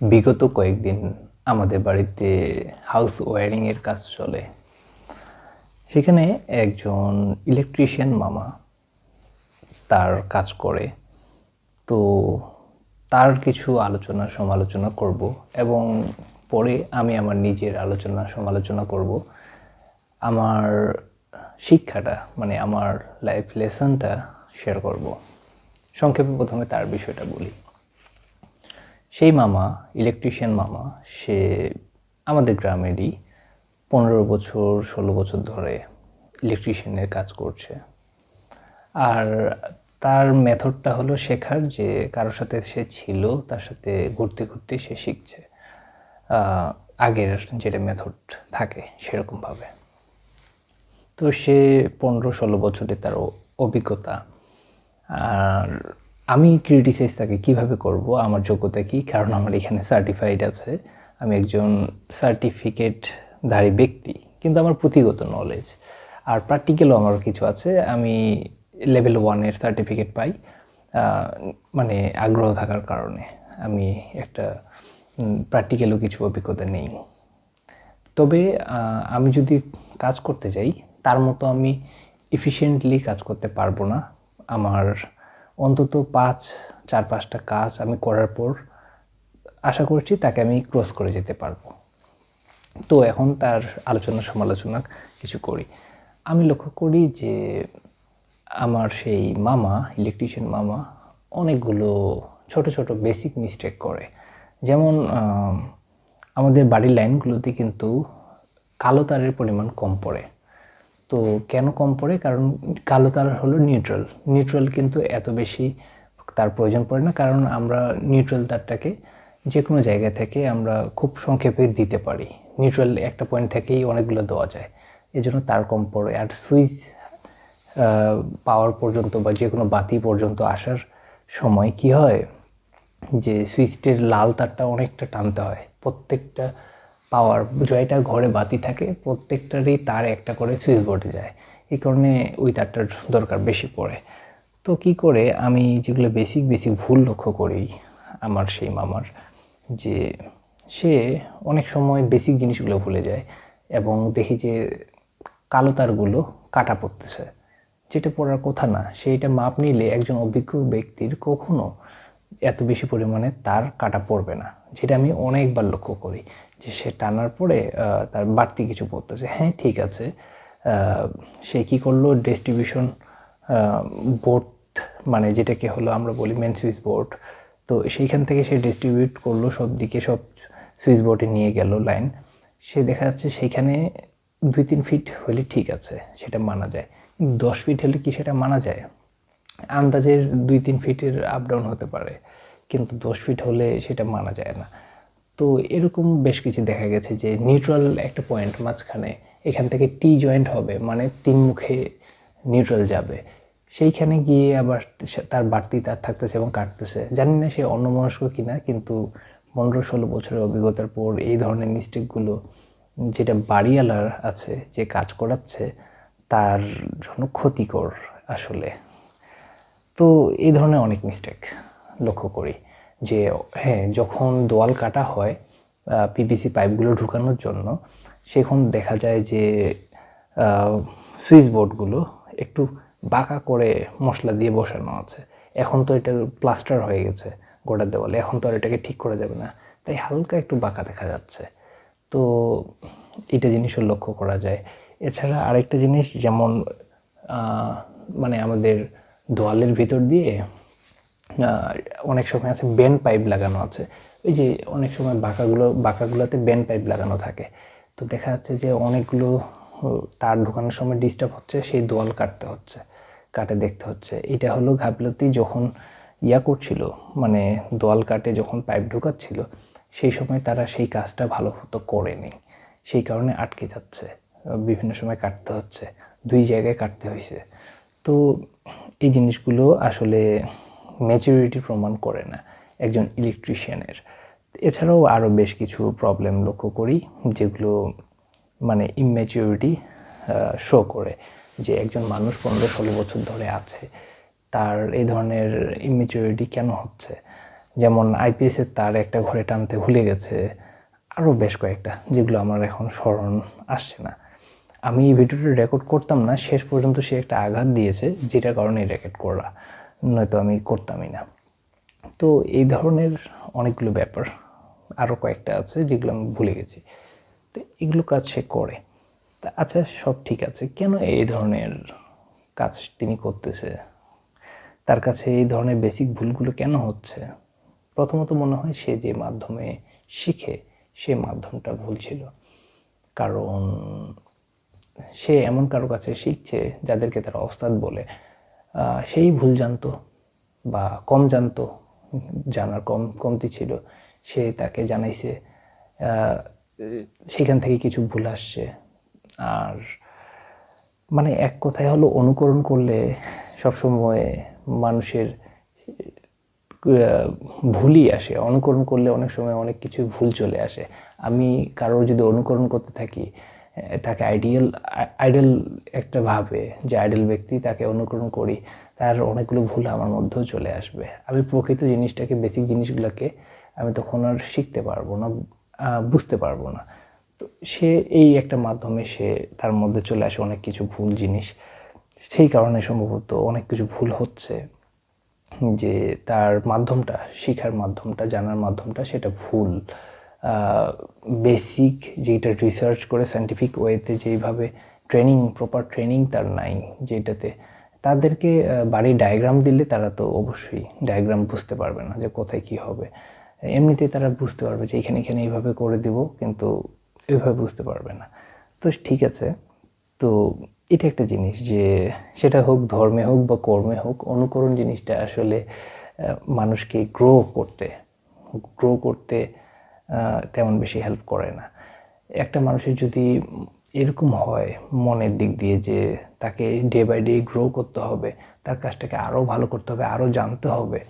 বিগত কয়েকদিন আমাদের বাড়িতে হাউস ওয়্যারিংয়ের কাজ চলে। সেখানে একজন ইলেকট্রিশিয়ান মামা তার কাজ করে। তো তার কিছু আলোচনা সমালোচনা করব এবং পরে আমি আমার নিজের আলোচনা সমালোচনা করব। আমার শিক্ষাটা মানে আমার লাইফ লেসনটা শেয়ার করব। সংক্ষেপে প্রথমে তার বিষয়টা বলি। সেই মামা ইলেকট্রিশিয়ান মামা, সে আমাদের গ্রামেরই পনেরো বছর, ষোলো বছর ধরে ইলেকট্রিশিয়ানের কাজ করছে। আর তার মেথডটা হলো শেখার যে কারোর সাথে সে ছিল, তার সাথে ঘুরতে ঘুরতে সে শিখছে। আগের যেটা মেথড থাকে সেরকমভাবে। তো সে পনেরো, ষোলো বছরে তার অভিজ্ঞতা। আর আমি ক্রিটিসাইজ তাকে কীভাবে করব, আমার যোগ্যতা কি? কারণ আমার এখানে সার্টিফাইড আছে। আমি একজন সার্টিফিকেটধারী ব্যক্তি, কিন্তু আমার পুঁথিগত নলেজ আর প্র্যাকটিক্যালও আমার কিছু আছে। আমি লেভেল ওয়ানের সার্টিফিকেট পাই মানে আগ্রহ থাকার কারণে আমি একটা প্র্যাকটিক্যালও কিছু অভিজ্ঞতা নেই। তবে আমি যদি কাজ করতে যাই, তার মতো আমি এফিশিয়েন্টলি কাজ করতে পারব না। আমার অন্তত পাঁচ, চার, পাঁচটা কাজ আমি করার পর আশা করছি তাকে আমি ক্রস করে যেতে পারব। তো এখন তার আলোচনা সমালোচনা কিছু করি। আমি লক্ষ্য করি যে আমার সেই মামা ইলেকট্রিশিয়ান মামা, অনেকগুলো ছোট ছোট বেসিক মিস্টেক করে। যেমন আমাদের বাড়ির লাইনগুলোতে কিন্তু কালো তারের পরিমাণ কম পড়ে। তো কেন কম পড়ে? কারণ কালো তার হলো নিউট্রাল নিউট্রাল কিন্তু এত বেশি তার প্রয়োজন পড়ে না, কারণ আমরা নিউট্রাল তারটাকে যে কোনো জায়গা থেকে আমরা খুব সংক্ষেপে দিতে পারি। নিউট্রাল একটা পয়েন্ট থেকেই অনেকগুলো দেওয়া যায়। এই জন্য তার কম পড়ে। আর সুইচ পাওয়ার পর্যন্ত বা যে কোনো বাতি পর্যন্ত আসার সময় কি হয়? যে সুইচটির লাল তারটা অনেকটা টানতে হয়। প্রত্যেকটা পাওয়ার জয়টা ঘরে বাতি থাকে, প্রত্যেকটারই তার একটা করে সুইচ বোর্ডে যায়। এই কারণে ওই তারটার দরকার বেশি পড়ে। তো কি করে আমি যেগুলো বেসিক বেসিক ভুল লক্ষ্য করি আমার সেই মামার, যে সে অনেক সময় বেসিক জিনিসগুলো ভুলে যায় এবং দেখি যে কালো তারগুলো কাটা পড়তেছে। যেটা পড়ার কথা না, সেইটা মাপ নিলে একজন অভিজ্ঞ ব্যক্তির কখনো এত বেশি পরিমাণে তার কাটা পড়বে না, যেটা আমি অনেকবার লক্ষ্য করি। যে সে টানার পরে তার বাড়তি কিছু পড়তেছে। হ্যাঁ ঠিক আছে। সে কী করল? ডিস্ট্রিবিউশন বোর্ড মানে যেটাকে হলো আমরা বলি মেন সুইচ বোর্ড তো সেইখান থেকে সে ডিস্ট্রিবিউট করল সব দিকে, সব সুইচ বোর্ডে নিয়ে গেল লাইন সে দেখা যাচ্ছে সেইখানে দুই তিন ফিট হলে ঠিক আছে, সেটা মানা যায়। দশ ফিট হলে কি সেটা মানা যায়? আন্দাজের দুই তিন ফিটের আপ ডাউন হতে পারে। কিন্তু দশ ফিট হলে সেটা মানা যায় না। তো এরকম বেশ কিছু দেখা গেছে যে নিউট্রাল একটা পয়েন্ট মাঝখানে এখান থেকে টি জয়েন্ট হবে মানে তিন মুখে নিউট্রাল যাবে। সেইখানে গিয়ে আবার তার বাড়তি তার থাকতেছে এবং কাটতেছে। জানি না সে অন্যমনস্ক কিনা, কিন্তু পনেরো ষোলো বছরের অভিজ্ঞতার পর এই ধরনের মিস্টেকগুলো যেটা বাড়িওয়ালার আছে, যে কাজ করাচ্ছে, তার জন্য ক্ষতিকর আসলে। তো এই ধরনের অনেক মিস্টেক লক্ষ্য করি। যে হ্যাঁ যখন দোয়াল কাটা হয় পিভিসি পাইপগুলো ঢুকানোর জন্য, সেখন দেখা যায় যে সুইচ বোর্ডগুলো একটু বাঁকা করে মশলা দিয়ে বসানো আছে। এখন তো এটা প্লাস্টার হয়ে গেছে গোটা দেওয়ালে, এখন তো আর এটাকে ঠিক করা যাবে না। তাই হালকা একটু বাঁকা দেখা যাচ্ছে। তো এটা জিনিসও লক্ষ্য করা যায়। এছাড়া আরেকটা জিনিস যেমন মানে আমাদের দোয়ালের ভিতর দিয়ে অনেক সময় আছে বেন পাইপ লাগানো আছে। ওই যে অনেক সময় বাঁকাগুলো, বাঁকাগুলোতে বেন পাইপ লাগানো থাকে। তো দেখা যাচ্ছে যে অনেকগুলো তার ঢোকানোর সময় ডিস্টার্ব হচ্ছে, সেই দোয়াল কাটতে হচ্ছে, কাটে দেখতে হচ্ছে। এটা হলো গাফলতি যখন ইয়া করছিল মানে দোয়াল কাটে যখন পাইপ ঢোকাচ্ছিল, সেই সময় তারা সেই কাজটা ভালো মতো করেনি। সেই কারণে আটকে যাচ্ছে, বিভিন্ন সময় কাটতে হচ্ছে, দুই জায়গায় কাটতে হয়েছে। তো এই জিনিসগুলো আসলে ম্যাচুরিটি প্রমাণ করে না একজন ইলেকট্রিশিয়ানের এছাড়াও আরও বেশ কিছু প্রবলেম লক্ষ্য করি, যেগুলো মানে ইম্যাচিউরিটি শো করে যে একজন মানুষ পনেরো ষোলো বছর ধরে আছে, তার এই ধরনের ইমেচিউরিটি কেন হচ্ছে? যেমন আইপিএসের তার একটা ঘরে টানতে ভুলে গেছে আরও বেশ কয়েকটা, যেগুলো আমার এখন স্মরণ আসছে না। আমি এই ভিডিওটা রেকর্ড করতাম না, শেষ পর্যন্ত সে একটা আঘাত দিয়েছে, যেটার কারণে রেকর্ড করা। নয়তো আমি করতামই না। তো এই ধরনের অনেকগুলো ব্যাপার আরও কয়েকটা আছে যেগুলো আমি ভুলে গেছি। তো এগুলো কাজ সে করে। তা আচ্ছা সব ঠিক আছে। কেন এই ধরনের কাজ তিনি করতেছে? তার কাছে এই ধরনের বেসিক ভুলগুলো কেন হচ্ছে? প্রথমত মনে হয় সে যে মাধ্যমে শিখে, সে মাধ্যমটা ভুল ছিল। কারণ সে এমন কারও কাছে শিখছে যাদেরকে তারা ওস্তাদ বলে। সেই ভুল জানতো বা কম জানতো, জানার কম, কমতি ছিল, সে তাকে জানাইছে সেখান থেকে কিছু ভুল আসছে। আর মানে এক কথায় হলো অনুকরণ করলে সবসময় মানুষের ভুলই আসে। অনুকরণ করলে অনেক সময় অনেক কিছু ভুল চলে আসে। আমি কারোর যদি অনুকরণ করতে থাকি তাকে আইডিয়াল আইডল একটা ভাবে যে আইডল ব্যক্তি তাকে অনুকরণ করি, তার অনেকগুলো ভুল আমার মধ্যেও চলে আসবে। আমি প্রকৃত জিনিসটাকে বেসিক জিনিসগুলোকে আমি তখন আর শিখতে পারব না বুঝতে পারব না। তো সে এই একটা মাধ্যমে সে, তার মধ্যে চলে আসে অনেক কিছু ভুল জিনিস। সেই কারণে সম্ভবত অনেক কিছু ভুল হচ্ছে। যে তার মাধ্যমটা, শিখার মাধ্যমটা, জানার মাধ্যমটা, সেটা ভুল। বেসিক যেটা রিসার্চ করে সায়েন্টিফিক ওয়েতে যেইভাবে ট্রেনিং প্রপার ট্রেনিং তার নাই যেটাতে তাদেরকে বাড়ির ডায়াগ্রাম দিলে তারা তো অবশ্যই ডায়াগ্রাম বুঝতে পারবে না যে কোথায় কি হবে। এমনিতে তারা বুঝতে পারবে যে এখানে এখানে এইভাবে করে দিব, কিন্তু এভাবে বুঝতে পারবে না। তো ঠিক আছে। তো এটা একটা জিনিস যে সেটা হোক ধর্মে হোক বা কর্মে হোক, অনুকরণ জিনিসটা আসলে মানুষকে গ্রো করতে গ্রো করতে তেমন বেশি হেল্প করে না। একটা মানুষের যদি এরকম হয় মনের দিক দিয়ে যে তাকে ডে বাই ডে গ্রো করতে হবে, তার কাজটাকে আরও ভালো করতে হবে আরও জানতে হবে,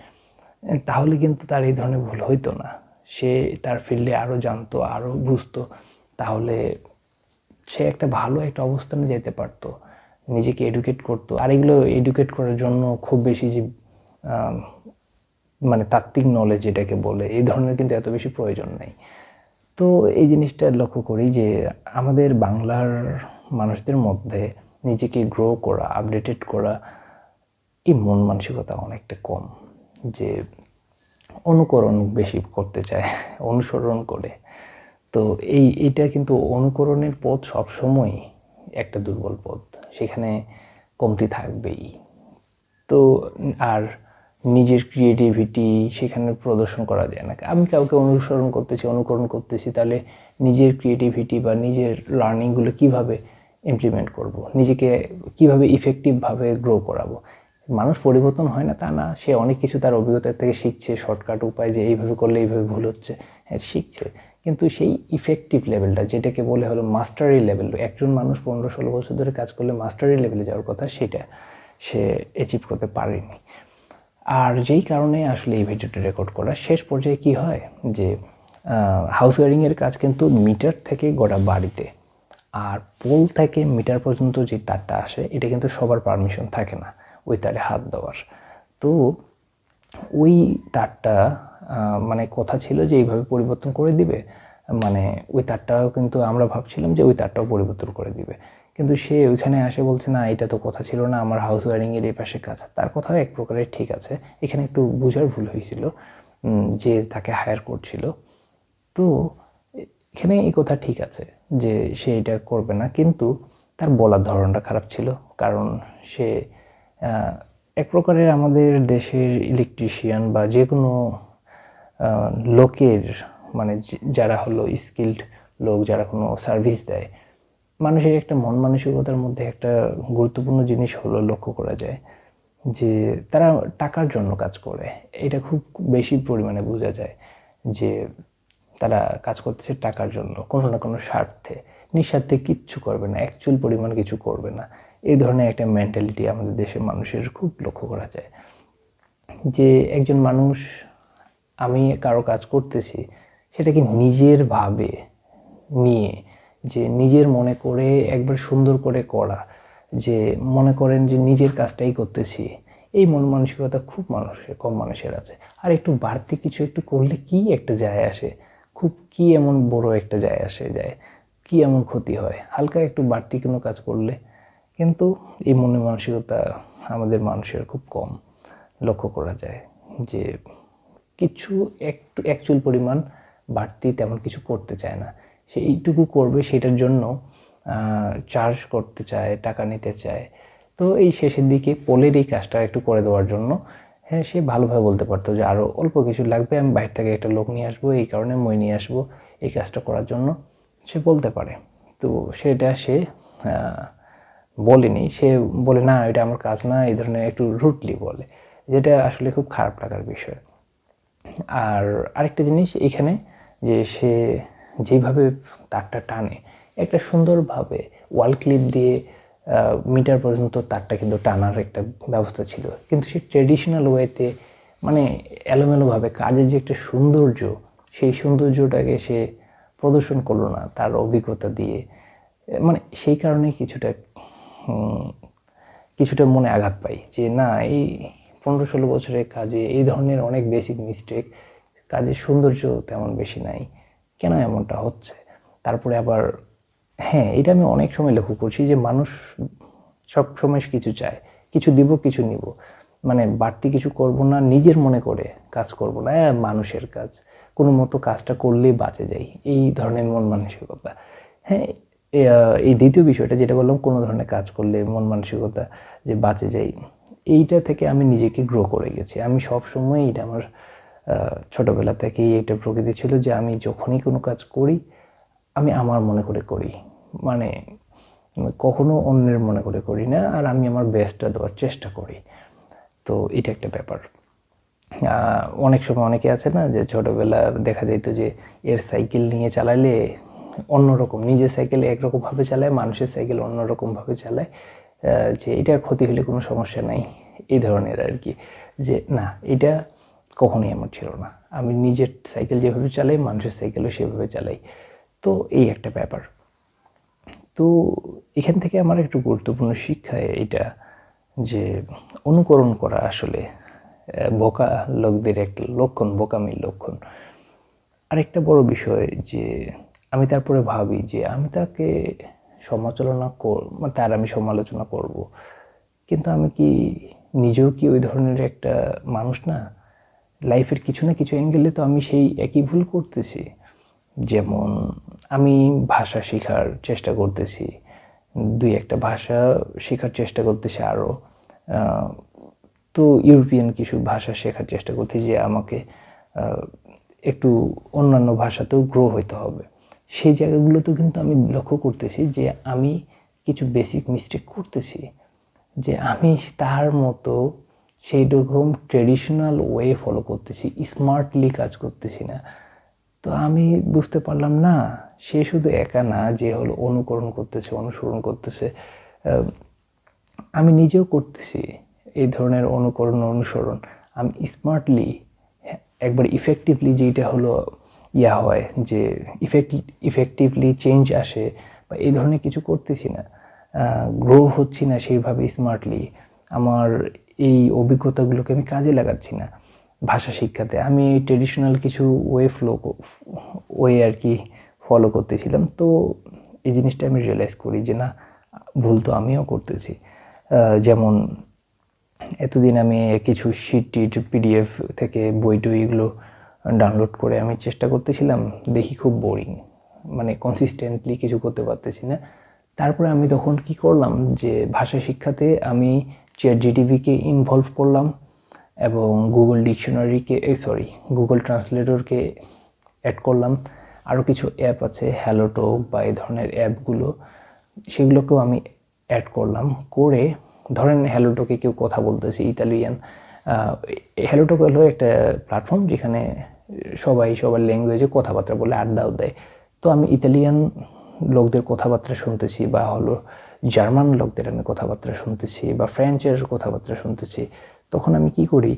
তাহলে কিন্তু তার এই ধরনের ভুল হইতো না। সে তার ফিল্ডে আরও জানতো আরও বুঝতো, তাহলে সে একটা ভালো একটা অবস্থানে যেতে পারতো, নিজেকে এডুকেট করতো। আর এগুলো এডুকেট করার জন্য খুব বেশি যে মানে তাত্ত্বিক নলেজ যেটাকে বলে, এই ধরনের কিন্তু এত বেশি প্রয়োজন নেই। তো এই জিনিসটা লক্ষ্য করি যে আমাদের বাংলার মানুষদের মধ্যে নিজেকে গ্রো করা আপডেটেড করা, এই মন মানসিকতা অনেকটা কম। যে অনুকরণ বেশি করতে চায়, অনুসরণ করে। তো এই, এটা কিন্তু অনুকরণের পথ সবসময় একটা দুর্বল পথ। সেখানে কমতি থাকবেই। তো আর নিজের ক্রিয়েটিভিটি সেখানে প্রদর্শন করা যায় না। আমি কাউকে অনুসরণ করতেছি, অনুকরণ করতেছি, তাহলে নিজের ক্রিয়েটিভিটি বা নিজের লার্নিংগুলো কীভাবে ইমপ্লিমেন্ট করব? নিজেকে কীভাবে ইফেক্টিভভাবে গ্রো করাবো? মানুষ পরিবর্তন হয় না তা না, সে অনেক কিছু তার অভিজ্ঞতা থেকে শিখছে শর্টকাট উপায় যে এইভাবে করলে এইভাবে ভুল হচ্ছে হ্যাঁ শিখছে। কিন্তু সেই ইফেক্টিভ লেভেলটা যেটাকে বলে হলো মাস্টারি লেভেল একজন মানুষ পনেরো ষোলো বছর ধরে কাজ করলে মাস্টারি লেভেলে যাওয়ার কথা, সেটা সে অ্যাচিভ করতে পারেনি। আর যেই কারণে আসলে এই ভিডিওটা রেকর্ড করা, শেষ পর্যায়ে কি হয়? যে হাউস ওয়ারিংয়ের কাজ কিন্তু মিটার থেকে গোটা বাড়িতে আর পোল থেকে মিটার পর্যন্ত যে তারটা আসে, এটা কিন্তু সবার পারমিশন থাকে না ওই তারে হাত দেওয়ার। তো ওই তারটা মানে কথা ছিল যে এইভাবে পরিবর্তন করে দিবে মানে ওই তারটাও কিন্তু আমরা ভাবছিলাম যে ওই তারটাও পরিবর্তন করে দিবে। কিন্তু সে ওইখানে আসে বলছে, না, এটা তো কথা ছিল না, আমার হাউস ওয়ারিংয়ের এই পাশে কাজ। তার কথাও এক প্রকারের ঠিক আছে। এখানে একটু বোঝার ভুল হয়েছিল যে তাকে হায়ার করছিল। তো এখানে এই কথা ঠিক আছে যে সে এটা করবে না, কিন্তু তার বলার ধরনটা খারাপ ছিল। কারণ সে এক প্রকারের আমাদের দেশের ইলেকট্রিশিয়ান বা যে কোনো লোকের মানে যারা হলো স্কিল্ড লোক, যারা কোনো সার্ভিস দেয় মানুষের একটা মন মানসিকতার মধ্যে একটা গুরুত্বপূর্ণ জিনিস হলো লক্ষ্য করা যায় যে তারা টাকার জন্য কাজ করে। এটা খুব বেশি পরিমাণে বোঝা যায় যে তারা কাজ করতেছে টাকার জন্য, কোনো না কোনো স্বার্থে। নিঃস্বার্থে কিচ্ছু করবে না অ্যাকচুয়াল পরিমাণ কিছু করবে না। এই ধরনের একটা মেন্টালিটি আমাদের দেশের মানুষের খুব লক্ষ্য করা যায়। যে একজন মানুষ, আমি কারও কাজ করতেছি, সেটাকে নিজের ভাবে নিয়ে যে নিজের মনে করে একবার সুন্দর করে করা, যে মনে করেন যে নিজের কাজটাই করতেছি, এই মন মানসিকতা খুব মানুষের, কম মানুষের আছে। আর একটু বাড়তি কিছু একটু করলে কি একটা যায় আসে? খুব কি এমন বড় একটা যায় আসে, যায়? কি এমন ক্ষতি হয়? হালকা একটু বাড়তি কোনো কাজ করলে, কিন্তু এই মনের মানসিকতা আমাদের মানুষের খুব কম লক্ষ্য করা যায়। যে কিছু একটু অ্যাকচুয়াল পরিমাণ বাড়তি তেমন কিছু করতে চায় না। সে এইটুকু করবে সেটার জন্য চার্জ করতে চায়, টাকা নিতে চায়। তো এই শেষের দিকে পোলের এই কাজটা একটু করে দেওয়ার জন্য হ্যাঁ সে ভালোভাবে বলতে পারতো যে আরও অল্প কিছু লাগবে, আমি বাইরে থেকে একটা লোক নিয়ে আসব, এই কারণে মই নিয়ে আসব, এই কাজটা করার জন্য। সে বলতে পারে। তো সেটা সে বলেনি। সে বলে, না, এটা আমার কাজ না, এই ধরনের একটু রুটলি বলে। যেটা আসলে খুব খারাপ লাগার বিষয়। আর আরেকটা জিনিস এখানে যে সে যেভাবে তারটা টানে, একটা সুন্দরভাবে ওয়াল ক্লিপ দিয়ে মিটার পর্যন্ত তারটা কিন্তু টানার একটা ব্যবস্থা ছিল। কিন্তু সে ট্রেডিশনাল ওয়েতে মানে এলোমেলোভাবে কাজের যে একটা সৌন্দর্য, সেই সৌন্দর্যটাকে সে প্রদর্শন করল না তার অভিজ্ঞতা দিয়ে। মানে সেই কারণে কিছুটা কিছুটা মনে আঘাত পাই যে না, এই পনেরো ষোলো বছরের কাজে এই ধরনের অনেক বেসিক মিস্টেক কাজের সৌন্দর্য তেমন বেশি নাই। কেন এমনটা হচ্ছে? তারপরে আবার হ্যাঁ এটা আমি অনেক সময় লক্ষ্য করছি যে মানুষ সব সময় কিছু চায়। কিছু দিব, কিছু নিব। মানে বাড়তি কিছু করব না, নিজের মনে করে কাজ করব না। হ্যাঁ মানুষের কাজ। কোনো মতো কাজটা করলেই বাঁচে যাই। এই ধরনের মন মানসিকতা। হ্যাঁ এই দ্বিতীয় বিষয়টা যেটা বললাম, কোনো ধরনের কাজ করলে মন মানসিকতা যে বাঁচে যাই, এইটা থেকে আমি নিজেকে গ্রো করে গেছি। আমি সব সময় এটা আমার ছোটোবেলা থেকেই এটা প্রকৃতি ছিল যে আমি যখনই কোনো কাজ করি, আমি আমার মনে করে করি। মানে কখনো অন্যের মনে করে করি না, আর আমি আমার বেস্টটা দেওয়ার চেষ্টা করি। তো এটা একটা ব্যাপার। অনেক সময় অনেকে আছে না যে ছোটোবেলা দেখা যেত যে এর সাইকেল নিয়ে চালালে অন্যরকম, নিজের সাইকেল একরকমভাবে চালায়, মানুষের সাইকেল অন্যরকমভাবে চালায়। যে এটা ক্ষতি হলে কোনো সমস্যা নাই। এই ধরনের আর কি। যে না, এটা কখনোই আমার ছিল না। আমি নিজের সাইকেল যেভাবে চালাই, মানুষের সাইকেলও সেভাবে চালাই। তো এই একটা ব্যাপার। তো এখান থেকে আমার একটু গুরুত্বপূর্ণ শিক্ষা এটা যে অনুকরণ করা আসলে বোকা লোকদের একটা লক্ষণ, বোকামির লক্ষণ। আরেকটা বড় বিষয় যে আমি তারপরে ভাবি যে আমি তাকে সমালোচনা কর মানে তার আমি সমালোচনা করব। কিন্তু আমি কি নিজেও কি ওই ধরনের একটা মানুষ না? লাইফের কিছু না কিছু অ্যাঙ্গেলে তো আমি সেই একই ভুল করতেছি। যেমন, আমি ভাষা শেখার চেষ্টা করতেছি, দুই একটা ভাষা শেখার চেষ্টা করতেছি আরও তো ইউরোপিয়ান কিছু ভাষা শেখার চেষ্টা করতেছি যে আমাকে একটু অন্যান্য ভাষাতেও গ্রো হইতে হবে। সেই জায়গাগুলোতেও কিন্তু আমি লক্ষ্য করতেছি যে আমি কিছু বেসিক মিস্টেক করতেছি, যে আমি তার মতো সেই রকম ট্রেডিশনাল ওয়ে ফলো করতেছি স্মার্টলি কাজ করতেছি না। তো আমি বুঝতে পারলাম না, সে শুধু একা না, যে হলো অনুকরণ করতেছে, অনুসরণ করতেছে আমি নিজেও করতেছি এই ধরনের অনুকরণ, অনুসরণ। আমি স্মার্টলি একবার ইফেক্টিভলি যেটা হলো ইয়া হয়, যে ইফেক্ট ইফেক্টিভলি চেঞ্জ আসে বা এই ধরনের কিছু করতেছি না গ্রো হচ্ছি না সেইভাবে স্মার্টলি আমার এই অভিজ্ঞতাগুলোকে আমি কাজে লাগাচ্ছি না ভাষা শিক্ষাতে। আমি ট্রেডিশনাল কিছু ওয়ে ফ্লো ওয়ে আর কি ফলো করতেছিলাম। তো এই জিনিসটা আমি রিয়েলাইজ করি যে না, ভুল তো আমিও করতেছি। যেমন এতদিন আমি কিছু শিট টিট পিডিএফ থেকে বই টই এগুলো ডাউনলোড করে আমি চেষ্টা করতেছিলাম, দেখি খুব বোরিং মানে কনসিস্টেন্টলি কিছু করতে পারতেছি না। তারপরে আমি তখন কি করলাম যে ভাষা শিক্ষাতে আমি চেয়ার জিটিভিকে ইনভলভ করলাম এবং গুগল ডিকশনারিকে এই সরি গুগল ট্রান্সলেটরকে অ্যাড করলাম। আরও কিছু অ্যাপ আছে হ্যালোটক বা এই ধরনের অ্যাপগুলো সেগুলোকেও আমি অ্যাড করলাম। করে ধরেন হ্যালোটকে কেউ কথা বলতেছে ইতালিয়ান হ্যালোটক হলো একটা প্ল্যাটফর্ম যেখানে সবাই সবার ল্যাঙ্গুয়েজে কথাবার্তা বলে, আড্ডাও দেয়। তো আমি ইতালিয়ান লোকদের কথাবার্তা শুনতেছি বা হলো জার্মান লোকদের আমি কথাবার্তা শুনতেছি বা ফ্রেঞ্চের কথাবার্তা শুনতেছি, তখন আমি কি করি?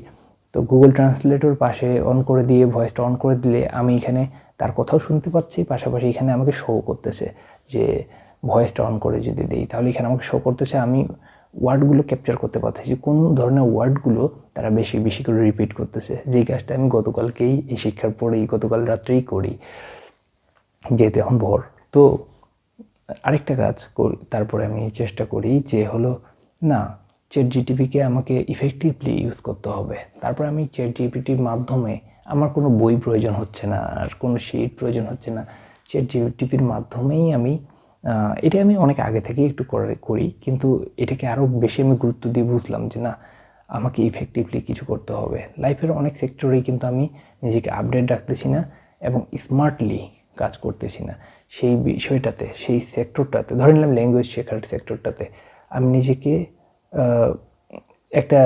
তো গুগল ট্রান্সলেটর পাশে অন করে দিয়ে ভয়েসটা অন করে দিলে আমি এখানে তার কথাও শুনতে পাচ্ছি, পাশাপাশি এখানে আমাকে শো করতেছে যে ভয়েসটা অন করে যদি দিই, তাহলে এখানে আমাকে শো করতেছে আমি ওয়ার্ডগুলো ক্যাপচার করতে পারতেছি। কোন ধরনের ওয়ার্ডগুলো তারা বেশি বেশি করে রিপিট করতেছে? যেই কাজটা আমি গতকালকেই এই শিক্ষার পরেই, গতকাল রাত্রেই করি, যেহেতু এখন ভোর। তো আরেকটা কাজ করি, তারপরে আমি চেষ্টা করি যে হলো, না চ্যাট জিটিপিকে আমাকে ইফেক্টিভলি ইউজ করতে হবে। তারপর আমি চ্যাট জিপিটির মাধ্যমে আমার কোনো বই প্রয়োজন হচ্ছে না, আর কোনো শিট প্রয়োজন হচ্ছে না। চ্যাট জিটিপির মাধ্যমেই আমি এটা আমি অনেক আগে থেকেই একটু করে, করি। কিন্তু এটাকে আরও বেশি আমি গুরুত্ব দিয়ে বুঝলাম যে, না, আমাকে ইফেক্টিভলি কিছু করতে হবে। লাইফের অনেক সেক্টরেই কিন্তু আমি নিজেকে আপডেট রাখতেছি না এবং স্মার্টলি কাজ করতেছি না। সেই বিষয়টাতে, সেই সেক্টরটাতে ধরে নিলাম ল্যাঙ্গুয়েজ শেখার সেক্টরটাতে আমি নিজেকে একটা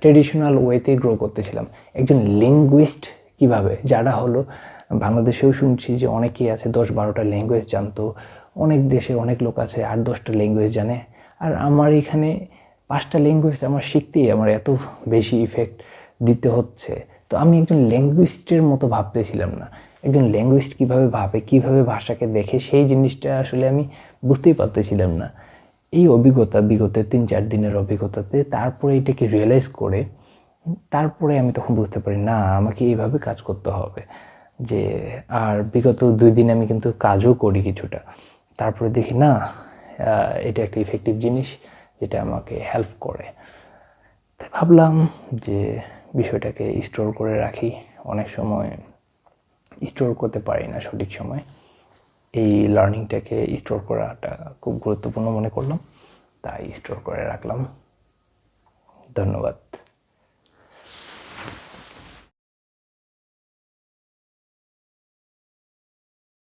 ট্রেডিশনাল ওয়েতে গ্রো করতেছিলাম। একজন লিঙ্গুইস্ট কীভাবে? যারা হলো, বাংলাদেশেও শুনছি যে অনেকেই আছে, দশ বারোটা ল্যাঙ্গুয়েজ জানতো, অনেক দেশে অনেক লোক আছে, আট দশটা ল্যাঙ্গুয়েজ জানে। আর আমার এখানে পাঁচটা ল্যাঙ্গুয়েজ আমার শিখতেই আমার এত বেশি ইফেক্ট দিতে হচ্ছে। তো আমি একজন ল্যাঙ্গুইস্টের মতো ভাবতেছিলাম না। একজন ল্যাঙ্গুয়েস্ট কীভাবে ভাবে, কীভাবে ভাষাকে দেখে, সেই জিনিসটা আসলে আমি বুঝতেই পারতেছিলাম না। এই অভিজ্ঞতা বিগত তিন চার দিনের অভিজ্ঞতাতে, তারপরে এটাকে রিয়েলাইজ করে, তারপরে আমি তখন বুঝতে পারি, না, আমাকে এইভাবে কাজ করতে হবে। যে, আর বিগত দুই দিন আমি কিন্তু কাজও করি কিছুটা। তারপরে দেখি, না এটা একটা ইফেক্টিভ জিনিস যেটা আমাকে হেল্প করে। তাই ভাবলাম যে, বিষয়টাকে স্টোর করে রাখি। অনেক সময় স্টোর করতে পারি না সঠিক সময়। এই লার্নিংটাকে স্টোর করাটা খুব গুরুত্বপূর্ণ মনে করলাম। তাই স্টোর করে রাখলাম। ধন্যবাদ।